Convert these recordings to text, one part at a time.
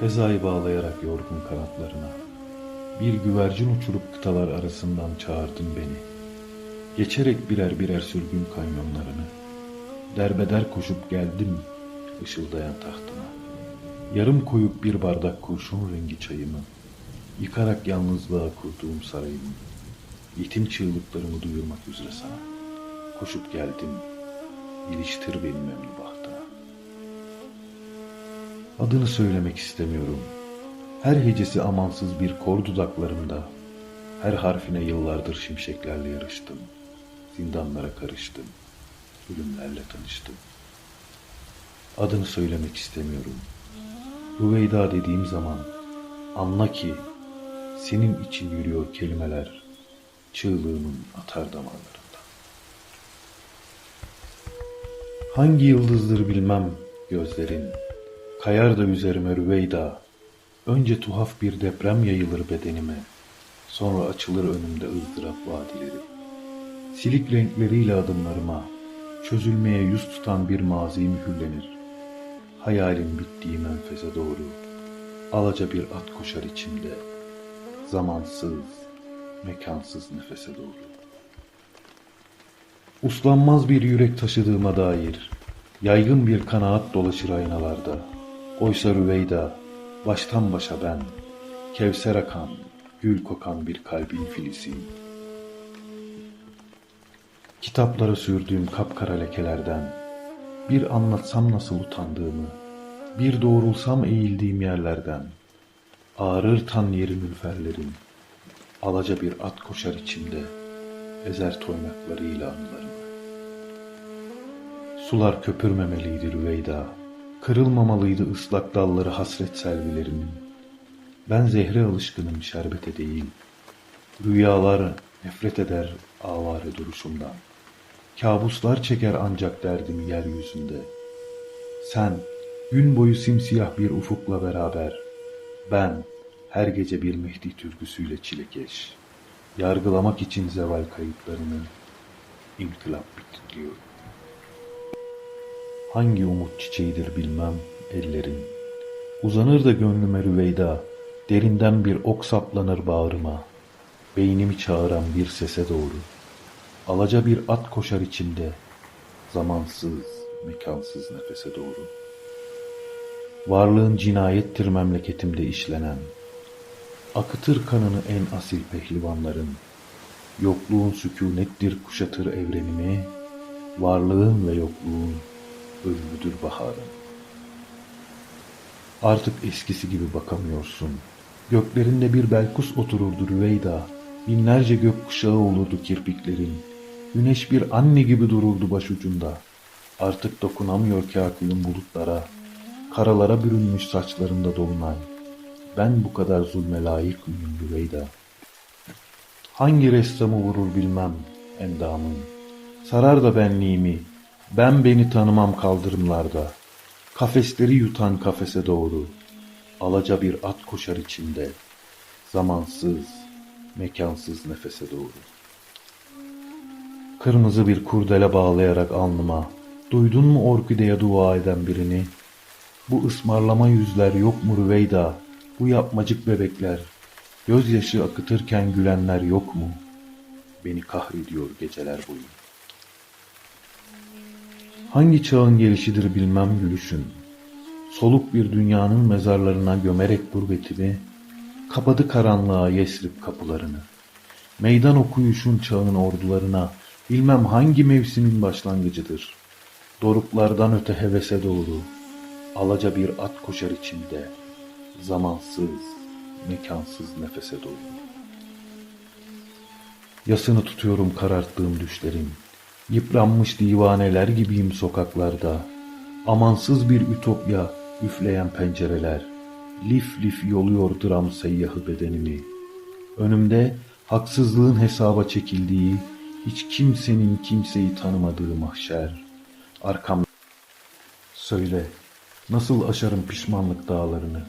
Fezayı bağlayarak yorgun kanatlarına. Bir güvercin uçurup kıtalar arasından çağırdın beni. Geçerek birer birer sürgün kanyonlarını. Derbeder koşup geldim ışıldayan tahtına. Yarım koyup bir bardak kurşun rengi çayımı. Yıkarak yalnızlığa kurduğum sarayımı. Yetim çığlıklarımı duyurmak üzere sana. Koşup geldim. İliştir benim emri bahtına. Adını söylemek istemiyorum. Her hecesi amansız bir kor dudaklarımda. Her harfine yıllardır şimşeklerle yarıştım. Zindanlara karıştım. Ölümlerle tanıştım. Adını söylemek istemiyorum. Rüveyda dediğim zaman anla ki senin için yürüyor kelimeler çığlığımın atar damarlarında. Hangi yıldızdır bilmem gözlerin, kayar da üzerime Rüveyda. Önce tuhaf bir deprem yayılır bedenime, sonra açılır önümde ızdırap vadileri. Silik renkleriyle adımlarıma, çözülmeye yüz tutan bir mazi mühürlenir. Hayalim bittiği menfeze doğru, alaca bir at koşar içimde, zamansız, mekansız nefese doğru. Uslanmaz bir yürek taşıdığıma dair, yaygın bir kanaat dolaşır aynalarda. Oysa Rüveyda, baştan başa ben, kevser akan, gül kokan bir kalbin filiziyim. Kitaplara sürdüğüm kapkara lekelerden, bir anlatsam nasıl utandığımı, bir doğrulsam eğildiğim yerlerden, ağrır tan yerim ülferlerim, alaca bir at koşar içimde, ezer toynaklarıyla anılarımı. Sular köpürmemeliydi Rüveyda, kırılmamalıydı ıslak dalları hasret selvilerimin. Ben zehre alışkınım şerbete değil, rüyalar nefret eder avare duruşumdan. Kabuslar çeker ancak derdimi yeryüzünde. Sen gün boyu simsiyah bir ufukla beraber, ben her gece bir Mehdi türküsüyle çilekeş, yargılamak için zeval kayıtlarını inkılap bitiriyor. Hangi umut çiçeğidir bilmem ellerin. Uzanır da gönlüme rüveyda, derinden bir ok saplanır bağrıma. Beynimi çağıran bir sese doğru. Alaca bir at koşar içimde, zamansız, mekansız nefese doğru. Varlığın cinayettir memleketimde işlenen. Akıtır kanını en asil pehlivanların. Yokluğun sükunettir kuşatır evrenimi. Varlığın ve yokluğun ölümüdür baharın. Artık eskisi gibi bakamıyorsun. Göklerinde bir belkus otururdu Rüveyda. Binlerce gökkuşağı olurdu kirpiklerin. Güneş bir anne gibi dururdu başucunda. Artık dokunamıyor kâkülün bulutlara. Karalara bürünmüş saçlarında dolunay. Ben bu kadar zulme layık mıyım Rüveyda? Hangi ressamı vurur bilmem endamın. Sarar da benliğimi. Ben beni tanımam kaldırımlarda. Kafesleri yutan kafese doğru. Alaca bir at koşar içinde. Zamansız, mekansız nefese doğru. Kırmızı bir kurdele bağlayarak alnıma. Duydun mu orkideye dua eden birini? Bu ısmarlama yüzler yok mu Rüveyda? Bu yapmacık bebekler, gözyaşı akıtırken gülenler yok mu? Beni kahrediyor geceler boyu. Hangi çağın gelişidir bilmem gülüşün. Soluk bir dünyanın mezarlarına gömerek gurbetimi, kapadı karanlığa Yesrib kapılarını. Meydan okuyuşun çağın ordularına, bilmem hangi mevsimin başlangıcıdır. Doruklardan öte hevese doğru, alaca bir at koşar içimde, zamansız, mekansız nefese doğru. Yasını tutuyorum kararttığım düşlerin, yıpranmış divaneler gibiyim sokaklarda, amansız bir ütopya üfleyen pencereler, lif lif yoluyor dram seyyahı bedenimi. Önümde haksızlığın hesaba çekildiği, hiç kimsenin kimseyi tanımadığı mahşer. Arkam Söyle, nasıl aşarım pişmanlık dağlarını?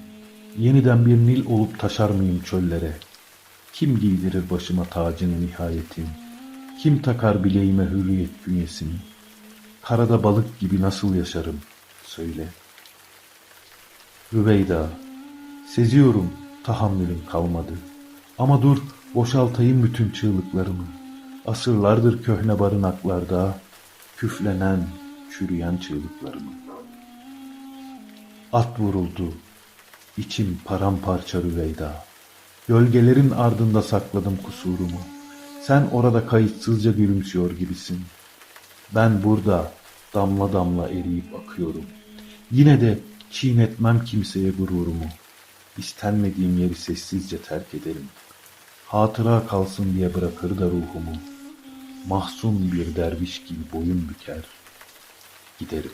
Yeniden bir Nil olup taşar mıyım çöllere? Kim giydirir başıma tacını nihayetin? Kim takar bileğime hürriyet bünyesini? Karada balık gibi nasıl yaşarım? Söyle. Rüveyda, Seziyorum tahammülüm kalmadı. Ama dur boşaltayım bütün çığlıklarımı. Asırlardır köhne barınaklarda küflenen, çürüyen çığlıklarımı. At vuruldu, içim paramparça rüveyda. Gölgelerin ardında sakladım kusurumu. Sen orada kayıtsızca gülümsüyor gibisin. Ben burada damla damla eriyip akıyorum. Yine de çiğnetmem kimseye gururumu. İstenmediğim yeri sessizce terk ederim. Hatıra kalsın diye bırakır da ruhumu. Mahzun bir derviş gibi boyun büker. Giderim.